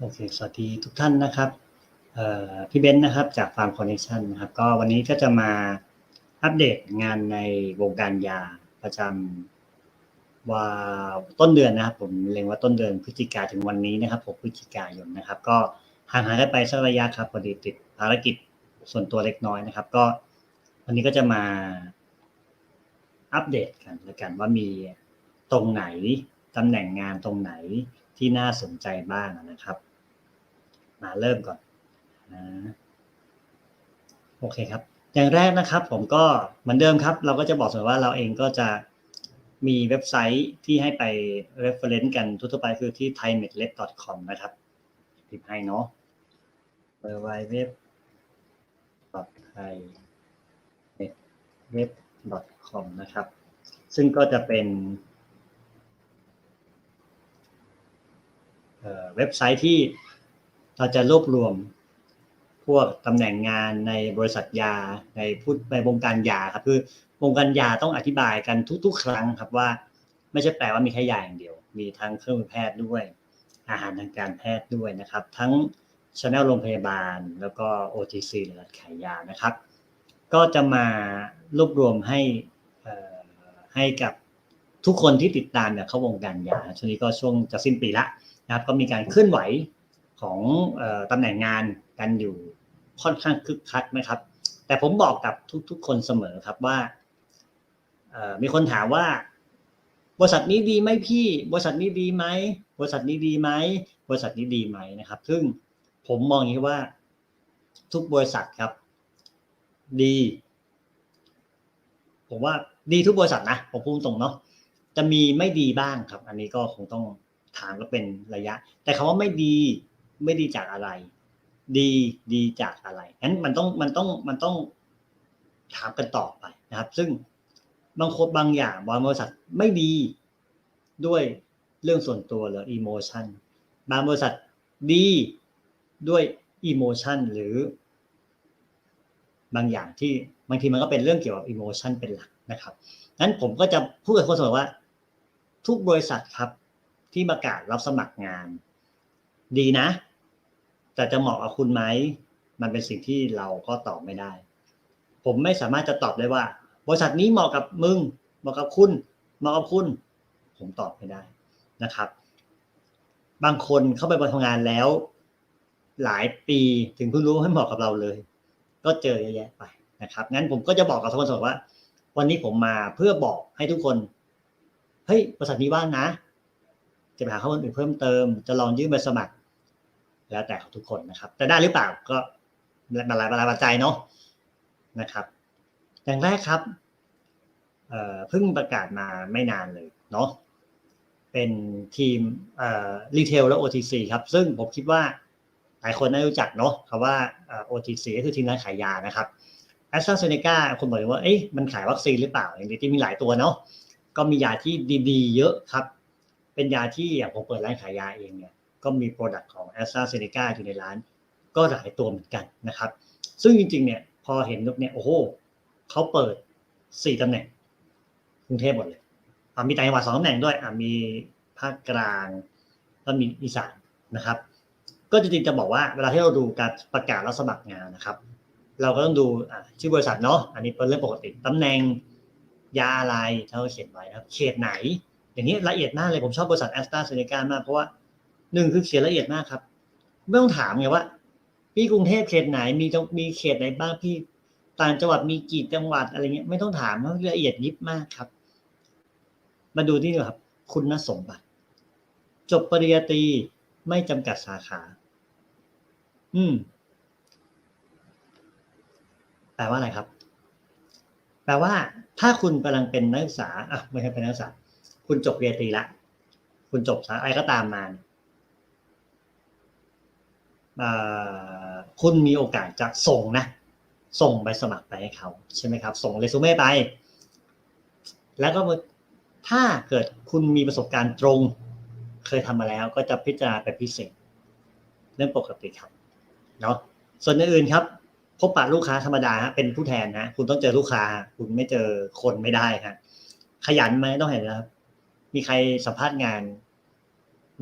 โอเค สวัสดีทุกท่านนะครับพี่เบนซ์นะครับจาก Farm Connection นนะครับ ก็วันนี้ก็จะมาอัปเดตงานในวงการยาประจำว่าต้นเดือนนะครับ ผมเล็งว่าต้นเดือนพฤศจิกาถึงวันนี้นะครับผมพฤศจิกายนนะครับ ก็ห่างหายกันไปสักระยะครับพอดีติดภารกิจส่วนตัวเล็กน้อยนะครับ ก็วันนี้ก็จะมาอัปเดตกันแล้วกันว่ามีตรงไหนตำแหน่งงานตรงไหนที่น่าสนใจบ้างนะครับ มาเริ่มก่อนนะโอเคครับ อย่างแรกนะครับ ผมก็เหมือนเดิมครับ เราก็จะบอกเสมอว่าเราเองก็จะมีเว็บไซต์ที่ให้ไป reference กันทั่วไปคือที่ thaimetlab.com นะครับพิมให้เนาะ www.thaimetlab.com นะครับ ซึ่งก็จะเป็นเว็บไซต์ที่ เราจะรวบรวมพวกตำแหน่งงานในบริษัทยาในพูดในวงการยาครับคือวงการยาต้องอธิบายกันทุก ๆ ครั้งครับว่า ไม่ใช่แปลว่ามีแค่ยาอย่างเดียว มีทั้งเครื่องมือแพทย์ด้วย อาหารทางการแพทย์ด้วยนะครับ ทั้งชแนลโรงพยาบาล แล้วก็ OTC หรือร้านขายยานะครับ ก็จะมารวบรวมให้ให้กับทุกคนที่ติดตามเนี่ยเข้าวงการยาช่วงนี้ก็ช่วงจะสิ้นปีละนะครับ ก็มีการเคลื่อนไหว ของตำแหน่งงานกันอยู่ค่อนข้างคึกคักนะครับ แต่ผมบอกกับทุก ๆ คนเสมอครับว่ามีคนถามว่า บริษัทนี้ดีไหมพี่ บริษัทนี้ดีไหมบริษัทนี้ดีไหมบริษัทนี้ดีไหมนะครับ ซึ่งผมมองอย่างนี้ว่า ทุกบริษัทครับ ดี ผมว่าดีทุกบริษัทนะผมพูดตรงเนาะจะมีไม่ดีบ้างครับ อันนี้ก็คงต้องถามก็เป็นระยะ แต่คำว่าไม่ดี ไม่ดีจากอะไร ดีดีจากอะไรงั้นมันต้องมันต้องมันต้องถามกันต่อไปนะครับ ซึ่งบางคนบางอย่างบางบริษัทไม่ดีด้วยเรื่องส่วนตัวหรืออีโมชันบางบริษัทดีด้วยอีโมชันหรือบางอย่างที่บางทีมันก็เป็นเรื่องเกี่ยวกับอีโมชันเป็นหลักนะครับนั้นผมก็จะพูดกับคนเสมอว่า ทุกบริษัทครับที่ประกาศรับสมัครงาน ดีนะ แต่จะเหมาะกับคุณไหม มันเป็นสิ่งที่เราก็ตอบไม่ได้ ผมไม่สามารถจะตอบได้ว่า บริษัทนี้เหมาะกับมึง เหมาะกับคุณ เหมาะกับคุณ ผมตอบไม่ได้นะครับ บางคนเข้าไปบริทำงานแล้ว หลายปีถึงเพิ่งรู้ให้เหมาะกับเราเลย ก็เจอเยอะแยะไปนะครับ งั้นผมก็จะบอกกับทุกคนว่า วันนี้ผมมาเพื่อบอกให้ทุกคน เฮ้ย บริษัทนี้ว่างนะ จะไปหาข้อมูลอื่นเพิ่มเติม จะลองยื่นใบสมัคร แล้วแต่ของทุกคนนะครับ แต่ได้หรือเปล่าก็บาลายบาลายปัจจัยเนาะนะครับ อย่างแรกครับเเพิ่งประกาศมาไม่นานเลยเนาะเป็นทีมรีเทลและ OTC ครับ ซึ่งผมคิดว่าหลายคนน่ารู้จักเนาะคำว่า OTC ก็คือทีมร้านขายยานะครับแอสตราเซเนกาคนบอกว่าเอ๊ะมันขายวัคซีนหรือเปล่าอย่างที่มีหลายตัวเนาะก็มียาที่ดีๆ เยอะครับ เป็นยาที่อย่างผมเปิดร้านขายยาเองเนี่ย ก็มีโปรดักต์ของแอสตราเซเนกาอยู่ในร้าน ก็หลายตัวเหมือนกันนะครับ ซึ่งจริงๆเนี่ยพอเห็นเนี่ยโอ้โหเขาเปิดสี่ตำแหน่งกรุงเทพหมดเลยมีต่างจังหวัดสองตำแหน่งด้วยมีภาคกลางแล้วมีอีสานนะครับ ก็จริงๆจะบอกว่าเวลาที่เราดูการประกาศรับสมัครงานนะครับ เราก็ต้องดูชื่อบริษัทเนาะอันนี้เป็นเรื่องปกติตำแหน่งยาอะไรเขาเขียนไว้ครับ เขตไหน อย่างนี้ละเอียดมากเลยผมชอบบริษัทแอสตราเซเนกามากเพราะว่า หนึ่งคือเขียนละเอียดมากครับ ไม่ต้องถามไงว่า พี่กรุงเทพเขตไหนมีมีเขตไหนบ้างพี่ต่างจังหวัดมีกี่จังหวัดอะไรเงี้ยไม่ต้องถามเพราะละเอียดยิบมากครับ มาดูที่นี่ครับ คุณสมบัติ จบปริญญาตรีไม่จำกัดสาขา อืมแปลว่าอะไรครับ แปลว่า ถ้าคุณกำลังเป็นนักศึกษาอะไม่ใช่เป็นนักศึกษา คุณจบเรียนตรีละ คุณจบสาอะไรก็ตามมา คุณมีโอกาสจะส่งนะ ส่งใบสมัครไปให้เขาใช่ไหมครับ ส่งเรซูเม่ไป แล้วก็ถ้าเกิดคุณมีประสบการณ์ตรง เคยทำมาแล้วก็จะพิจารณาไปพิเศษเรื่องปกติครับเนาะส่วนอื่นครับ พบปะลูกค้าธรรมดาฮะเป็นผู้แทนนะคุณต้องเจอลูกค้า คุณไม่เจอคนไม่ได้ฮะขยันไหมต้องเห็นนะครับ มีใครสัมภาษณ์งาน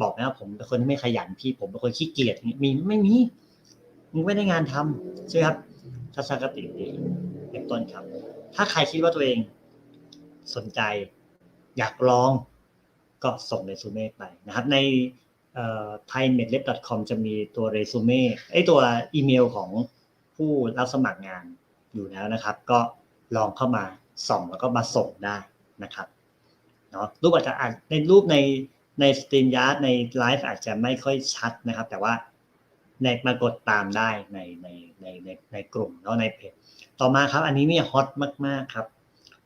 บอกนะว่าผมเป็นคนที่ไม่ขยันพี่ผมเป็นคนขี้เกียจมีไม่มีมึงไม่ได้งานทำใช่ครับทัศนคติดีเป็นต้นครับ ถ้าใครคิดว่าตัวเองสนใจอยากลองก็ส่งเรซูเม่ไปนะครับ ในเอ่อ thaimetlab.com จะมีตัวเรซูเม่ไอตัวอีเมลของผู้รับสมัครงานอยู่แล้วนะครับ ก็ลองเข้ามาส่องแล้วก็มาส่งได้นะครับเนาะรูปอาจจะอาจในรูปใน ในสตรีมยาร์ดในไลฟ์อาจจะไม่ค่อยชัดนะครับ แต่ว่าในมากดตามได้ในในในในในกลุ่มเนาะในเพจต่อมาครับ อันนี้เนี่ยฮอตมาก ๆ ครับ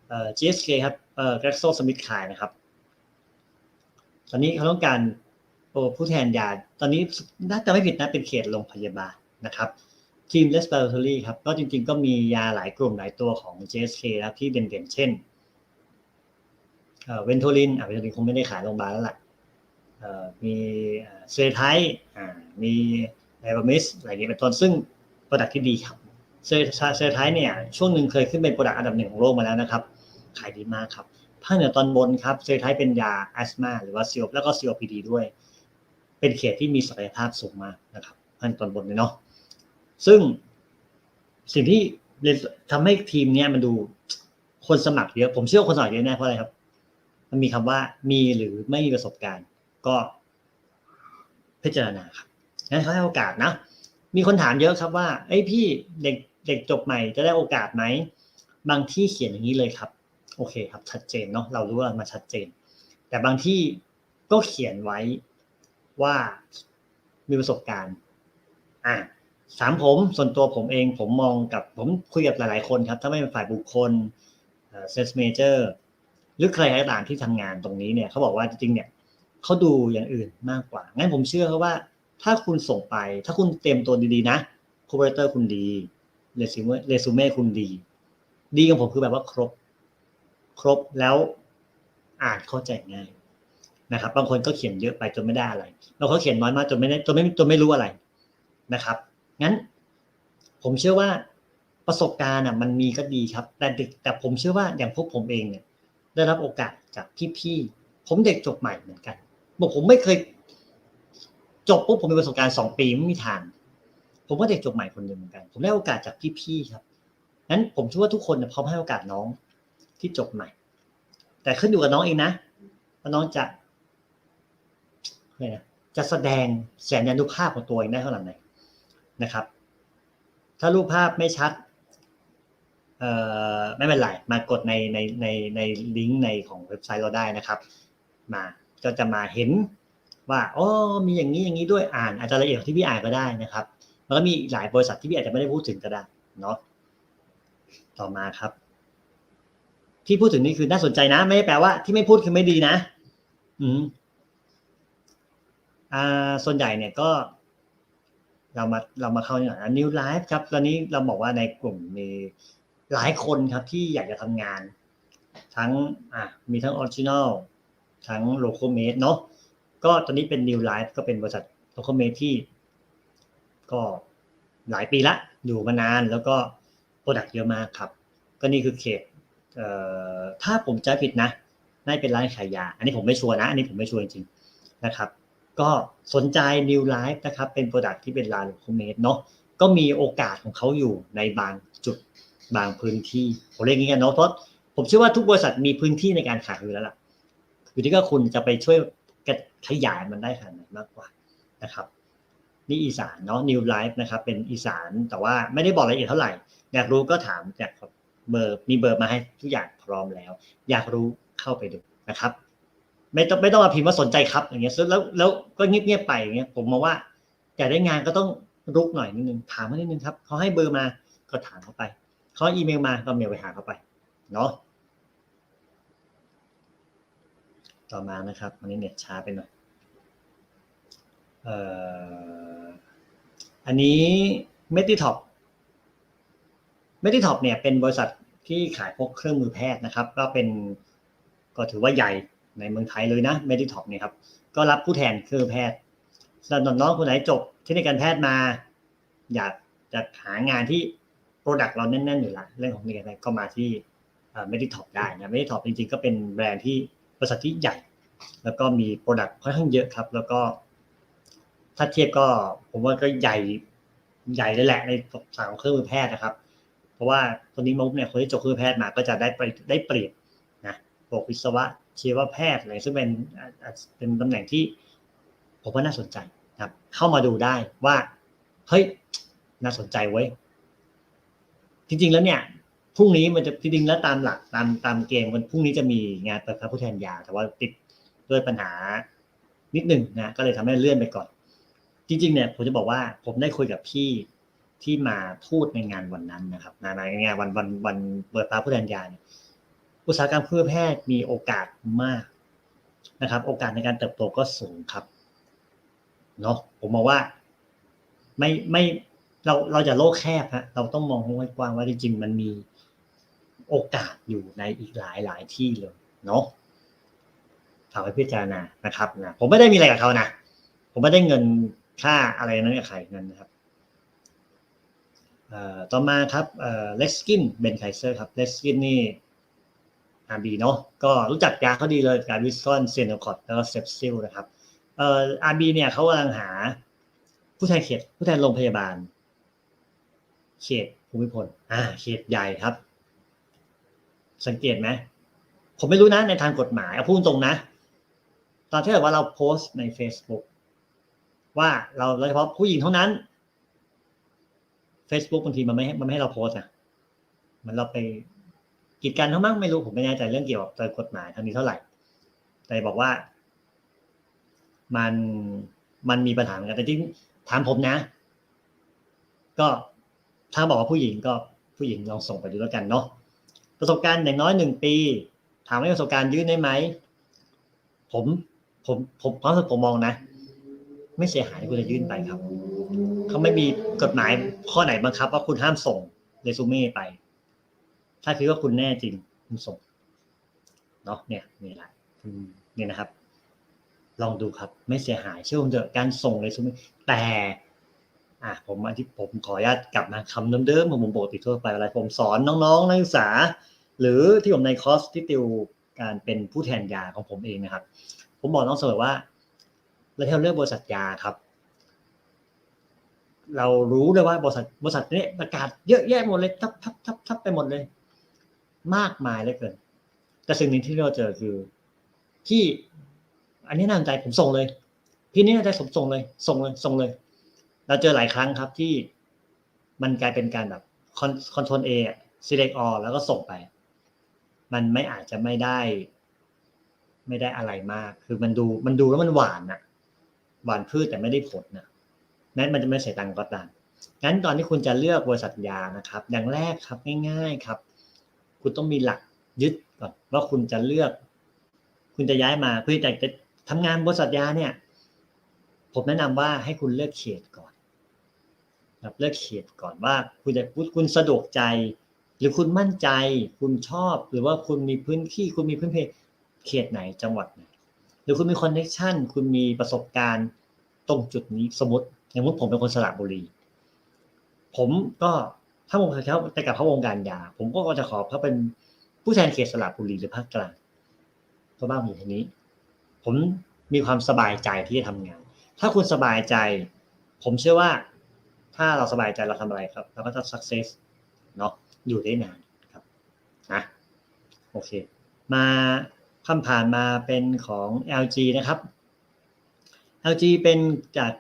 เอ่อ GSK ครับเอ่อ GlaxoSmithKline นะครับ ตอนนี้เขาต้องการโอ้ผู้แทนยา ตอนนี้น่าจะไม่ผิดนะเป็นเขตโรงพยาบาลนะครับทีม respiratory ครับ ก็จริง ๆ ก็มียาหลายกลุ่มหลายตัวของ GSK นะครับที่เด่นๆ เช่นเอ่อเวนโทลินอะเวนโทลินคงไม่ได้ขายโรงพยาบาลแล้วล่ะ มีเซไทมีไดบามิสอะไรอย่างนี้เป็นต้นซึ่งโปรดักที่ดีครับเซเซไทเนี่ยช่วงหนึ่งเคยขึ้นเป็นโปรดักอันดับหนึ่งของโลกมาแล้วนะครับ ขายดีมากครับภาคเหนือตอนบนครับเซไทเป็นยาแอสมาหรือว่าซีโอแล้วก็ COPD ด้วย เป็นเขตที่มีศักยภาพสูงมากนะครับภาคเหนือตอนบนเลยเนาะซึ่งสิ่งที่ทำให้ทีมเนี้ยมันดูคนสมัครเยอะผมเชื่อคนสมัครเยอะแน่เพราะอะไรครับ มันมีคำว่ามีหรือไม่มีประสบการณ์ ก็พิจารณาครับงั้นเขาให้โอกาสนะ มีคนถามเยอะครับว่าเอ้ยพี่เด็กเด็กจบใหม่จะได้โอกาสไหม บางที่เขียนอย่างนี้เลยครับ โอเคครับ ชัดเจนเนาะ เรารู้ว่ามันชัดเจน แต่บางที่ก็เขียนไว้ว่ามีประสบการณ์ อ่าสามผมส่วนตัวผมเองผมมองกับผมคุยกับหลาย ๆ คนครับ ถ้าไม่เป็นฝ่ายบุคคลเซสเมเจอร์หรือใครก็ตามที่ทำงานตรงนี้เนี่ยเขาบอกว่าจริงๆเนี่ย เขาดูอย่างอื่นมากกว่า งั้นผมเชื่อเขาว่า ถ้าคุณส่งไป ถ้าคุณเตรียมตัวดีๆนะคูเปอร์เตอร์คุณดีเรซูเม่เรซูเม่คุณดี ดีของผมคือแบบว่าครบ ครบแล้วอ่านเข้าใจง่ายนะครับ บางคนก็เขียนเยอะไปจนไม่ได้อะไรบางคนเขียนน้อยมากจนไม่ได้จนไม่จนไม่รู้อะไรนะครับ งั้น ผมเชื่อว่าประสบการณ์อะ มันมีก็ดีครับ แต่เด็กแต่ผมเชื่อว่าอย่างพวกผมเองเนี่ย ได้รับโอกาสจากพี่ๆผมเด็กจบใหม่เหมือนกัน บอกผมไม่เคย จบปุ๊บผมมีประสบการณ์สองปีไม่มีทาง ผมก็เด็กจบใหม่คนหนึ่งเหมือนกัน ผมได้โอกาสจากพี่ๆครับงั้นผมเชื่อว่าทุกคนพร้อมให้โอกาสน้องที่จบใหม่ แต่ขึ้นอยู่กับน้องเองนะว่าน้องจะอะไรนะจะแสดงแสนยานุภาพของตัวเองได้เท่าไหร่นะครับ ถ้ารูปภาพไม่ชัดเอ่อไม่เป็นไรมากดในในในในลิงก์ในของเว็บไซต์เราได้นะครับ มา ก็จะมาเห็นว่าอ๋อมีอย่างนี้อย่างนี้ด้วยอ่านอาจจะละเอียดที่พี่อ่านก็ได้นะครับแล้วก็มีหลายบริษัทที่พี่อาจจะไม่ได้พูดถึงก็ได้เนาะต่อมาครับ ที่พูดถึงนี่คือน่าสนใจนะ ไม่ได้แปลว่าที่ไม่พูดคือไม่ดีนะ อืมอ่าส่วนใหญ่เนี่ยก็ เรามาเรามาเข้าเนี่ยนะนิวไลฟ์ครับ ตอนนี้เราบอกว่าในกลุ่มมีหลายคนครับที่อยากจะทำงาน ทั้งอะมีทั้งออริจินอล ทั้งโลโ a เมดเนาะก็ตอนนี้เป็นนิวไลฟ์ก็เป็นบริษัทโลโ a เมดที่ ก็หลายปีละอยู่มานานแล้วก็โปรดักต์เยอะมากครับ ก็นี่คือเขตเอ่อถ้าผมจะผิดนะน่าจะเป็นร้านขายยา อันนี้ผมไม่ชัวร์นะ อันนี้ผมไม่ชัวร์จริงๆนะครับ ก็สนใจ New Life นะครับ เป็นโปรดักที่เป็นลานโลโ a เมดเนาะก็มีโอกาสของเขาอยู่ในบางจุดบางพื้นที่ผมเรียกงี้กันเนาะเพราะผมเชื่อว่าทุกบริษัทมีพื้นที่ในการขายอยู่แล้วล่ะ อยู่ที่ก็คุณจะไปช่วยขยายมันได้ขนาดไหนมากกว่านะครับ นี่อีสานเนาะ New Life นะครับ เป็นอีสานแต่ว่าไม่ได้บอกรายละเอียดเท่าไหร่ อยากรู้ก็ถามจากเบอร์มีเบอร์มาให้ทุกอย่างพร้อมแล้ว อยากรู้เข้าไปดูนะครับ ไม่ต้องไม่ต้องมาพิมพ์ว่าสนใจครับอย่างเงี้ยแล้วแล้วก็เงียบๆไปอย่างเงี้ยผมมองว่าอยากได้งานก็ต้องรุกหน่อยนิดนึงถามมานิดนึงครับเขาให้เบอร์มาก็ถามเขาไปเขาอีเมลมาก็เมลไปหาเขาไปเนาะ ต่อมานะครับวันนี้เน็ตช้าไปหน่อยอันนี้เมติท็อปเมติท็อปเนี่ยเป็นบริษัทที่ขายพวกเครื่องมือแพทย์นะครับ ก็เป็นก็ถือว่าใหญ่ในเมืองไทยเลยนะเมติท็อปเนี่ยครับก็รับผู้แทนเครื่องแพทย์สำหรับน้องคนไหนจบเทคนิคการแพทย์มา อยากจะหางานที่โปรดักต์เราแน่นๆอยู่ละเรื่องของเทคนิคการแพทย์ก็มาที่เมติท็อปได้นะเมติท็อปจริงๆก็เป็นแบรนด์ที่ บริษัทที่ใหญ่ แล้วก็มีโปรดักต์ค่อนข้างเยอะครับ แล้วก็ถ้าเทียบก็ผมว่าก็ใหญ่ใหญ่เลยแหละในสายของเครื่องมือแพทย์นะครับ เพราะว่าคนนี้มุกเนี่ยคนที่จบเครื่องมือแพทย์มาก็จะได้ไปได้เปรียบนะพวกวิศวะชีวแพทย์อะไรซึ่งเป็นเป็นตำแหน่งที่ผมว่าน่าสนใจนะครับ เข้ามาดูได้ว่าเฮ้ยน่าสนใจเว้ยจริงๆแล้วเนี่ย พรุ่งนี้มันจะจริงๆแล้วตามหลักตามตามเกมมันพรุ่งนี้จะมีงานเปิดพระผู้แทนยาแต่ว่าติดด้วยปัญหานิดหนึ่งนะก็เลยทำให้เลื่อนไปก่อน จริง ๆ เนี่ยผมจะบอกว่าผมได้คุยกับพี่ที่มาพูดในงานวันนั้นนะครับในงานวันวันวันเปิดพระผู้แทนยาเนี่ยอุตสาหกรรมเครื่องมือแพทย์มีโอกาสมากนะครับ โอกาสในการเติบโตก็สูงครับเนาะผมมองว่าไม่ไม่เราเราจะโลกแคบฮะเราต้องมองให้กว้างว่าจริงๆมันมี โอกาสอยู่ในอีกหลายหลายที่เลยเนาะฝากไว้พิจารณานะครับนะผมไม่ได้มีอะไรกับเขานะผมไม่ได้เงินค่าอะไรนั้นกับใครนั่นนะครับต่อมาครับเลสกินเบนไคเซอร์ครับเลสกินนี่อาบีเนาะก็รู้จักยาเขาดีเลยการวิสซอนเซนโนคอตแล้วก็เซปซิลนะครับเอ่ออาร์บีเนี่ยเขากำลังหาผู้แทนเขตผู้แทนโรงพยาบาล เขตภูมิพลอ่าเขตใหญ่ครับ สังเกตไหมผมไม่รู้นะในทางกฎหมายเอาพูดตรงนะ ตอนที่แบบว่าเราโพสต์ใน Facebook ว่าเราโดยเฉพาะผู้หญิงเท่านั้น Facebook บางทีมันไม่ให้มันไม่ให้เราโพสต์อะเหมันเราไปกีดกันเขามั้งไม่รู้ผมไม่แน่ใจเรื่องเกี่ยวกับกฎหมายทางนี้เท่าไหร่ แต่บอกว่า มันมันมีปัญหาเหมือนกันแต่จริงถามผมนะ ก็ถ้าบอกว่าผู้หญิงก็ผู้หญิงลองส่งไปดูแล้วกันเนาะ ประสบการณ์อย่างน้อยหนึ่งปี ถามว่าประสบการณ์ยื่นได้ไหม ผมผมผมความรู้สึกผมมองนะ ไม่เสียหายคุณจะยื่นไปครับ เขาไม่มีกฎหมายข้อไหนบังคับ ว่าคุณห้ามส่งเรซูเม่ไป ถ้าคิดว่าคุณแน่จริง คุณส่งเนาะเนี่ยนี่แหละนี่นะครับ ลองดูครับ ไม่เสียหายเชื่อผมเถอะการส่งเรซูเม่แต่ อะผมอธิผมขออนุญาตกลับมาคำเดิมๆของผมปกติทั่วไปอะไรผมสอนน้องๆนักศึกษา หรือที่ผมในคอร์สที่ติวการเป็นผู้แทนยาของผมเองนะครับ ผมบอกน้องเสมอว่าเราที่เราเลือกบริษัทยาครับ เรารู้เลยว่าบริษัทบริษัทนี้ประกาศเยอะแยะหมดเลยทับทับทับทับไปหมดเลย มากมายเหลยเกิน แต่สิ่งหนึ่งที่เราเจอคือที่ อันนี้น่าสนใจผมส่งเลย พี่นี่น่าจะผมส่งเลย ส่งเลยส่งเลย เราเจอหลายครั้งครับที่มันกลายเป็นการแบบคอนโทรลเอ select all แล้วก็ส่งไป มันไม่อาจจะไม่ได้ ไม่ได้อะไรมาก คือมันดูมันดูแล้วมันหวานนะหวานพืชแต่ไม่ได้ผลนะนั้นมันจะไม่เสียตังค์ก็ตามงั้นตอนที่คุณจะเลือกบริษัทยานะครับ อย่างแรกครับง่ายๆครับ คุณต้องมีหลักยึดก่อนว่าคุณจะเลือก คุณจะย้ายมาเพื่อจะจะทำงานบริษัทยาเนี่ย ผมแนะนำว่าให้คุณเลือกเขตก่อน ครับเลือกเขตก่อนว่าคุณจะคุณสะดวกใจ หรือคุณมั่นใจ คุณชอบ หรือว่าคุณมีพื้นที่คุณมีพื้นเพเขตไหนจังหวัดไหนหรือคุณมีคอนเนคชันคุณมีประสบการณ์ตรงจุดนี้สมมติอย่างมุติผมเป็นคนสระบุรี ผมก็ถ้าผมเคยเข้าไปกับพระวงการยา ผมก็จะขอเขาเป็นผู้แทนเขตสระบุรีหรือภาคกลางเพราะบ้านอยู่ที่นี้ ผมมีความสบายใจที่จะทำงาน ถ้าคุณสบายใจ ผมเชื่อว่า ถ้าเราสบายใจเราทำอะไรครับ เราก็จะ success เนาะอยู่ได้นานครับนะโอเค มาคำผ่านมาเป็นของ LG นะครับ LG เป็นจาก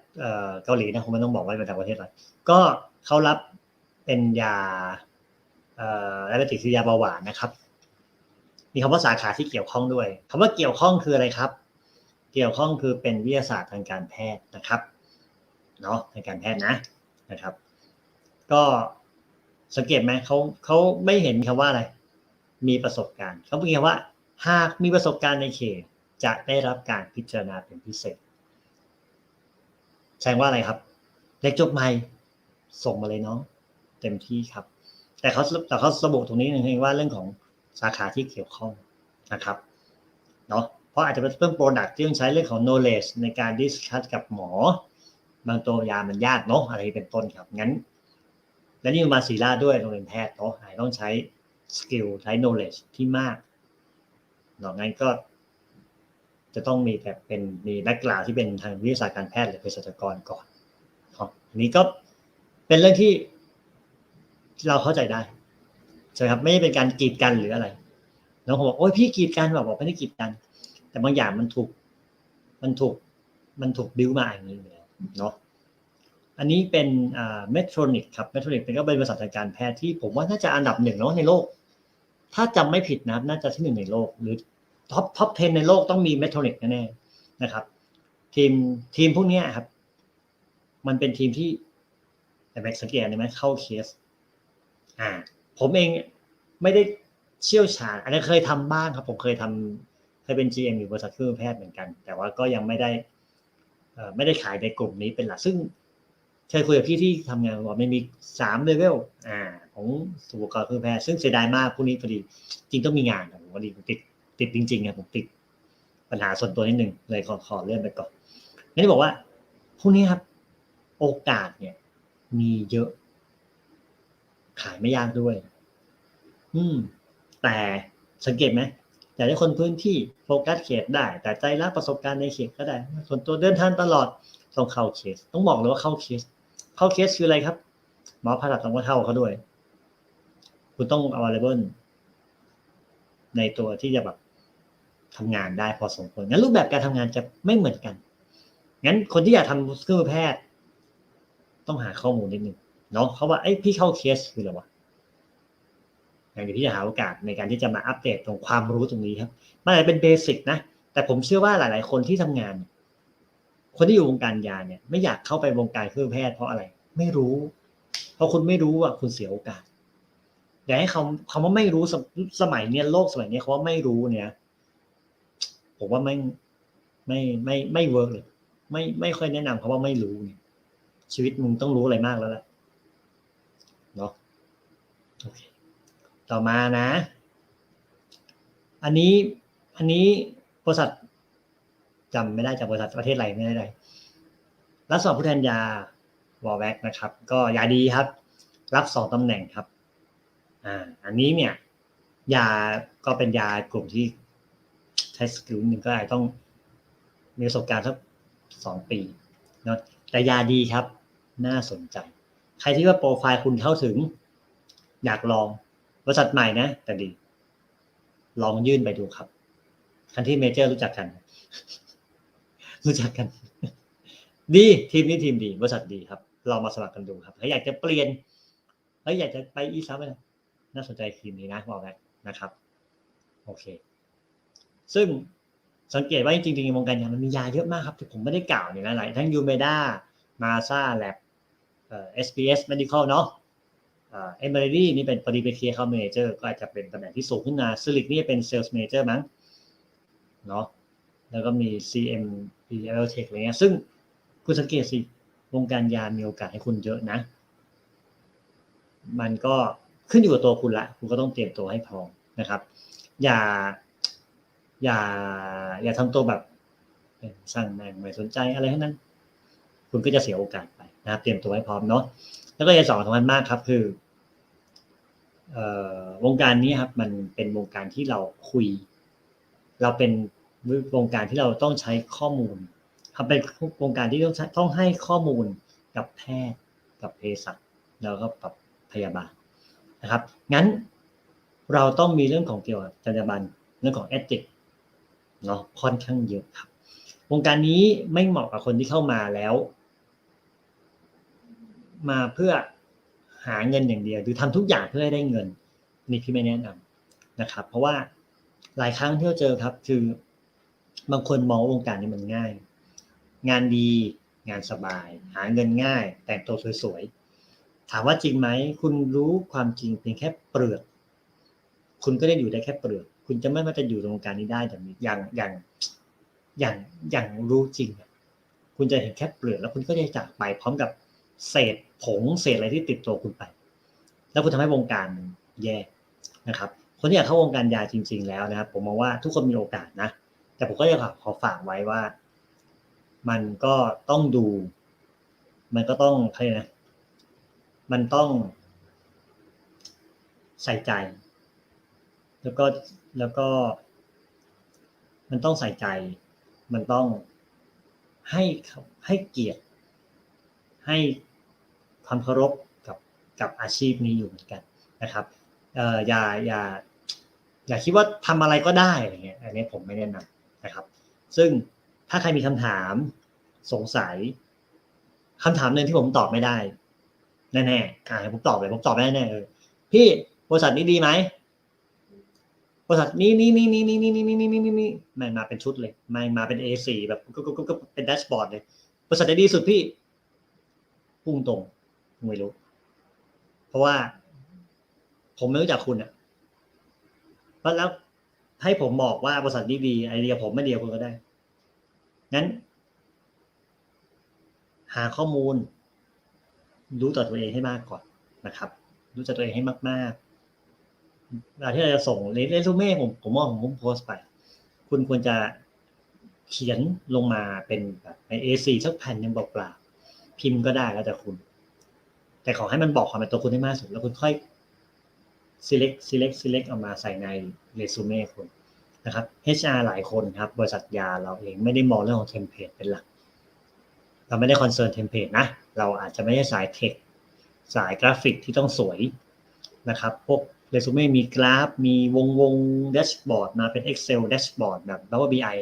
เกาหลีนะผมไม่ต้องบอกว่าเป็นจากประเทศอะไรก็เขารับเป็นยาเอ่อไดเบติกคือยาเบาหวานนะครับ มีคำว่าสาขาที่เกี่ยวข้องด้วยคำว่าเกี่ยวข้องคืออะไรครับ เกี่ยวข้องคือเป็นวิทยาศาสตร์ทางการแพทย์นะครับเนาะทางการแพทย์นะ นะครับ ก็สังเกตไหมเขาเขาไม่เห็นคำว่าอะไร มีประสบการณ์เขาพูดคำว่า หากมีประสบการณ์ในเขตจะได้รับการพิจารณาเป็นพิเศษแสดงว่าอะไรครับเด็กจบใหม่ส่งมาเลยเนาะเต็มที่ครับ แต่เขาแต่เขาระบุตรงนี้นึงว่าเรื่องของสาขาที่เกี่ยวข้องนะครับเนาะเพราะอาจจะเป็นเรื่องโปรดักที่ต้องใช้เรื่องของ knowledge ในการดิสคัสกับหมอ บางตัวยามันยากเนาะอะไรเป็นต้นครับงั้น และนี่มาศีลาด้วยโรงเรียนแพทย์เนาะต้องใช้สกิลใช้ knowledge ที่มากเนาะงั้นก็จะต้องมีแบบเป็นมีแบ็กกราวที่เป็นทางวิทยาศาสตร์การแพทย์หรือเภสัชกรก่อนครับอันนี้ก็เป็นเรื่องที่เราเข้าใจได้ใช่ครับไม่ได้เป็นการกีดกันหรืออะไรน้องผมบอกโอ้ยพี่กีดกันบอกบอกไม่ได้กีดกัน แต่บางอย่างมันถูก มันถูกมันถูกบิวมาอย่างนี้ เนาะอันนี้เป็นเมทรอนิกครับเมทรอนิกเป็นก็เป็นบริษัททางการแพทย์ที่ผมว่าน่าจะอันดับหนึ่งเนาะในโลก ถ้าจำไม่ผิดนะครับน่าจะที่หนึ่งในโลก หรือท็อปท็อป 10 ในโลกต้องมีเมทรอนิกแน่ๆนะครับ ทีมทีมพวกนี้ครับ มันเป็นทีมที่แต่แม็กสังเกตได้ไหมเข้าเคส อ่า ผมเองไม่ได้เชี่ยวชาญอันนี้เคยทำบ้างครับ ผมเคยทำเคยเป็น GM อยู่บริษัทเครื่องแพทย์เหมือนกัน แต่ว่าก็ยังไม่ได้ ไม่ได้ขายในกลุ่มนี้เป็นหลักซึ่งเคยคุยกับพี่ที่ทำงานบอกมันมีสามเลเวลอ่าของสุขภาพเครื่องแพทย์ซึ่งเสียดายมากพวกนี้พอดี จริงต้องมีงานผมพอดีผมติดติดจริงๆนะผมติดปัญหาส่วนตัวนิดหนึ่งเลยขอขอเลื่อนไปก่อนงั้นที่บอกว่าพวกนี้ครับ โอกาสเนี่ย มีเยอะ ขายไม่ยากด้วย อืม แต่สังเกตไหม อยากให้คนพื้นที่โฟกัสเขตได้ แต่ใจรักประสบการณ์ในเขตก็ได้ ส่วนตัวเดินทางตลอดต้องเข้าเคส ต้องบอกเลยว่าเข้าเคส เข้าเคสคืออะไรครับ หมอผ่าตัดต้องเท่าเขาด้วย คุณต้อง available ในตัวที่จะแบบทำงานได้พอสมควรงั้นรูปแบบการทำงานจะไม่เหมือนกัน งั้นคนที่อยากทำเครื่องมือแพทย์ ต้องหาข้อมูลนิดนึงเนาะเขาว่าไอ้พี่เข้าเคสคืออะไรวะ อย่างที่พี่จะหาโอกาสในการที่จะมาอัปเดตตรงความรู้ตรงนี้ครับมันอาจจะเป็นเบสิกนะแต่ผมเชื่อว่าหลาย ๆ คนที่ทำงาน คนที่อยู่วงการยาเนี่ย ไม่อยากเข้าไปวงการเครื่องแพทย์เพราะอะไร ไม่รู้ เพราะคุณไม่รู้อะคุณเสียโอกาสอย่าให้คำคำว่าไม่รู้สมสมัยเนี้ยโลกสมัยเนี้ยเขาว่าไม่รู้เนี่ย ผมว่าไม่ไม่ไม่ไม่เวิร์กเลย ไม่ไม่ค่อยแนะนำเขาว่าไม่รู้เนี่ยชีวิตมึงต้องรู้อะไรมากแล้วแหละเนาะโอเค ต่อมานะ อันนี้อันนี้บริษัทจำไม่ได้จากบริษัทประเทศอะไรไม่ได้เลยรับสอบผู้แทนยาวอลแบ็กนะครับ ก็ยาดีครับ รับสองตำแหน่งครับอ่าอันนี้เนี่ย ยาก็เป็นยากลุ่มที่ใช้สกิลหนึ่งก็อาจต้องมีประสบการณ์สักสองปีเนาะแต่ยาดีครับ น่าสนใจ ใครที่ว่าโปรไฟล์คุณเข้าถึง อยากลอง บริษัทใหม่นะ แต่ดี ลองยื่นไปดูครับคันที่เมเจอร์รู้จักกัน รู้จักกัน ดีทีมนี้ทีมดีบริษัทดีครับลองมาสมัครกันดูครับถ้าอยากจะเปลี่ยนเฮ้ยอยากจะไปอีซับนะน่าสนใจทีมนี้นะบอกแล้วนะครับ โอเค ซึ่งสังเกตว่าจริงๆในวงการยามันมียาเยอะมากครับที่ผมไม่ได้กล่าวเนี่ยนะหลายทั้งยูเมดามาซาแลบเอ่อ SBS Medical เนาะ เอ่อเอเมอรี่นี่เป็นปริเปเคียเขาเมเจอร์ก็อาจจะเป็นตำแหน่งที่สูงขึ้นมาซิลิกนี่เป็นเซลส์เมเจอร์มั้งเนาะแล้วก็มี CM p l Tech อะไรเงี้ยซึ่งคุณสังเกตสิวงการยามีโอกาสให้คุณเยอะนะ มันก็ขึ้นอยู่กับตัวคุณละ คุณก็ต้องเตรียมตัวให้พร้อมนะครับ อย่า อย่า อย่าทำตัวแบบเป็นช่างแม่งไม่สนใจอะไรทั้งนั้น คุณก็จะเสียโอกาสไปนะครับ เตรียมตัวให้พร้อมเนาะ แล้วก็อย่างสองสำคัญมากครับ คืออวงการนี้ครับ มันเป็นวงการที่เราคุย เราเป็นวงการที่เราต้องใช้ข้อมูลทำเป็นวงการที่ต้องต้องให้ข้อมูลกับแพทย์กับเภสัชแล้วก็กับพยาบาลนะครับ งั้นเราต้องมีเรื่องของเกี่ยวกับจรรยาบรรณเรื่องของเอติกเนาะค่อนข้างเยอะครับ วงการนี้ไม่เหมาะกับคนที่เข้ามาแล้ว มาเพื่อหาเงินอย่างเดียวหรือทำทุกอย่างเพื่อให้ได้เงินนี่พี่ไม่แนะนำนะครับ เพราะว่าหลายครั้งที่เราเจอครับ คือบางคนมองวงการนี้มันง่าย งานดีงานสบาย หาเงินง่าย แต่งตัวสวยๆถามว่าจริงไหมคุณรู้ความจริงเพียงแค่เปลือก คุณก็ได้อยู่ได้แค่เปลือก คุณจะไม่มาจะอยู่วงการนี้ได้แบบนี้อย่างอย่างอย่างอย่างรู้จริงคุณจะเห็นแค่เปลือกแล้วคุณก็จะจากไปพร้อมกับ เศษผงเศษอะไรที่ติดตัวคุณไป แล้วคุณทำให้วงการแย่นะครับคนที่อยากเข้าวงการยาจริง ๆ แล้วนะครับ ผมมองว่าทุกคนมีโอกาสนะ แต่ผมก็จะขอฝากไว้ว่า มันก็ต้องดู มันก็ต้องอะไรนะ มันต้องใส่ใจ แล้วก็แล้วก็ มันต้องใส่ใจ มันต้องให้ให้เกียรติให้ ความเคารพกับกับอาชีพนี้อยู่เหมือนกันนะครับเอ่ออย่าอย่าอย่าคิดว่าทำอะไรก็ได้อะไรเงี้ยอันนี้ผมไม่แนะนำนะครับ ซึ่งถ้าใครมีคำถามสงสัยคำถามหนึ่งที่ผมตอบไม่ได้แน่ๆอ่าผมตอบเลยผมตอบไม่ได้แน่เออพี่บริษัทนี้ดีไหมบริษัทนี้นี่นี่นี่นี่นี่นี่นี่นี่นี่นี่มันมาเป็นชุดเลยมันมาเป็น A4 แบบก็ก็ก็เป็นแดชบอร์ดเลยบริษัทไหนดีสุดพี่พุ่งตรง ไม่รู้ เพราะว่า ผมไม่รู้จักคุณอะเพราะแล้วให้ผมบอกว่าบริษัทนี้ดีไอเดียผมไม่เดียวคุณก็ได้ งั้น หาข้อมูล รู้ต่อตัวเองให้มากก่อนนะครับ รู้จักตัวเองให้มากๆเวลาที่เราจะส่งเรซูเม่ผมผมว่าผมโพสไป คุณควรจะเขียนลงมาเป็นแบบใน A4 สักแผ่นยังเปล่าๆพิมพ์ก็ได้แล้วแต่คุณ แต่ขอให้มันบอกความเป็นตัวคุณให้มากสุดแล้วคุณค่อย select select select เอามาใส่ในเรซูเม่คุณนะครับ HR หลายคนครับบริษัทยาเราเองไม่ได้มองเรื่องของเทมเพลตเป็นหลัก เราไม่ได้คอนเซิร์นเทมเพลตนะ เราอาจจะไม่ใช่สายเทคสายกราฟิกที่ต้องสวยนะครับ พวกเรซูเม่มีกราฟ มีวงวงแดชบอร์ดมาเป็น Excel แดชบอร์ดแบบ Power BI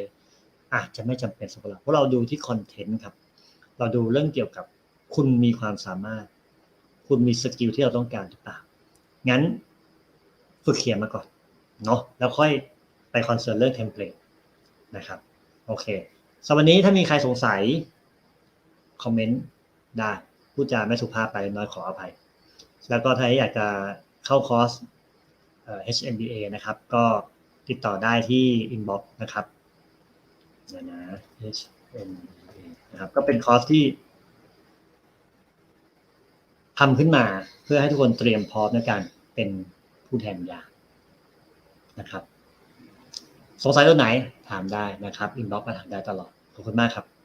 อาจจะไม่จำเป็นสำหรับเราเพราะเราดูที่คอนเทนต์ครับ เราดูเรื่องเกี่ยวกับคุณมีความสามารถ คุณมีสกิลที่เราต้องการหรือเปล่า งั้นฝึกเขียนมาก่อนเนาะแล้วค่อยไปคอนเซิร์นเรื่องเทมเพลตนะครับโอเคสำหรับวันนี้ถ้ามีใครสงสัย คอมเมนต์ได้พูดจาไม่สุภาพไปน้อยขออภัย แล้วก็ถ้าอยากจะเข้าคอร์ส HMBA นะครับ ก็ติดต่อได้ที่ inbox นะครับนะ HMBA นะครับก็เป็นคอร์สที่ ทำขึ้นมาเพื่อให้ทุกคนเตรียมพร้อมในการเป็นผู้แทนยานะครับ สงสัยตัวไหนถามได้นะครับอินบ็อกซ์มาถามได้ตลอด ขอบคุณมากครับ